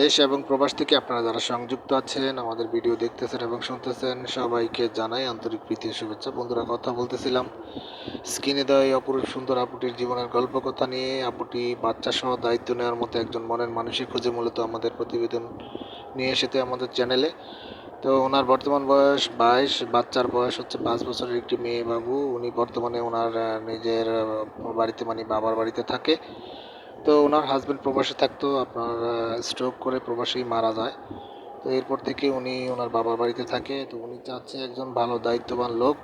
দেশ এবং প্রবাস থেকে আপনারা যারা সংযুক্ত আছেন, আমাদের ভিডিও দেখতেছেন এবং শুনতেছেন, সবাইকে জানাই আন্তরিক প্রীতি শুভেচ্ছা। বন্ধুরা, কথা বলতেছিলাম স্ক্রিনে দেওয়া এই অপরূপ সুন্দর আপুটির জীবনের গল্প কথা নিয়ে। আপুটি বাচ্চা সহ দায়িত্ব নেওয়ার মতো একজন মনের মানুষের খুঁজে মূলত আমাদের প্রতিবেদন নিয়ে এসেছে আমাদের চ্যানেলে তো ওনার বর্তমান বয়স বাইশ, বাচ্চার বয়স হচ্ছে পাঁচ বছরের একটি মেয়ে বাবু। উনি বর্তমানে ওনার নিজের বাড়িতে মানে বাবার বাড়িতে থাকে। তো ওনার হাজব্যান্ড প্রবাসে থাকতো, আপনার স্ট্রোক করে প্রবাসেই মারা যায়। তো এরপর থেকে উনি ওনার বাবার বাড়িতে থাকে। তো উনি চাচ্ছে একজন ভালো, দায়িত্ববান লোক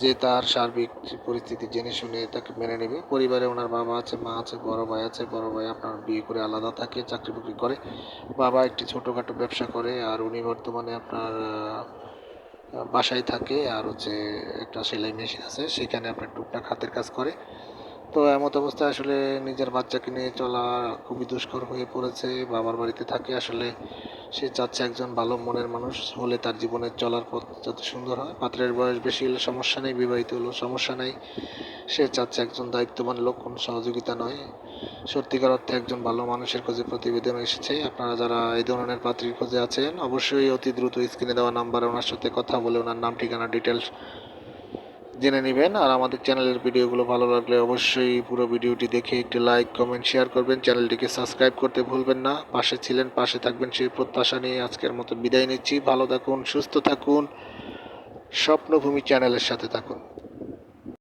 যে তার সার্বিক পরিস্থিতি জেনে শুনে তাকে মেনে নেবে। পরিবারে ওনার বাবা আছে, মা আছে, বড় ভাই আছে। বড় ভাই আপনার বিয়ে করে আলাদা থাকে, চাকরি বাকরি করে। বাবা একটি ছোটোখাটো ব্যবসা করে আর উনি বর্তমানে আপনার বাসায় থাকে। আর হচ্ছে একটা সেলাই মেশিন আছে, সেখানে আপনার টুকটাক হাতের কাজ করে। তো এমত অবস্থায় আসলে নিজের বাচ্চাকে নিয়ে চলা খুবই দুষ্কর হয়ে পড়েছে। বাবার বাড়িতে থাকে আসলে সে চাচ্ছে একজন ভালো মনের মানুষ হলে তার জীবনের চলার পথ যাতে সুন্দর হয়। পাত্রের বয়স বেশি হলে সমস্যা নেই, বিবাহিত হলেও সমস্যা নেই। সে চাচ্ছে একজন দায়িত্ববান লোক, কোনো সহযোগিতা নয়। সত্যিকার অর্থে একজন ভালো মানুষের খোঁজে প্রতিবেদন এসেছে। আপনারা যারা এই ধরনের পাত্রীর খোঁজে আছেন, অবশ্যই অতি দ্রুত স্ক্রিনে দেওয়া নাম্বারে ওনার সাথে কথা বলে ওনার নাম, ঠিকানা ডিটেলস জেনে নেবেন। আর আমাদের চ্যানেলের ভিডিওগুলো ভালো লাগলে অবশ্যই পুরো ভিডিওটি দেখে একটি লাইক কমেন্ট শেয়ার করবেন। চ্যানেলটিকে সাবস্ক্রাইব করতে ভুলবেন না। পাশে ছিলেন, পাশে থাকবেন সেই প্রত্যাশা নিয়ে আজকের মতো বিদায় নিচ্ছি। ভালো থাকুন, সুস্থ থাকুন। স্বপ্নভূমি চ্যানেলের সাথে থাকুন।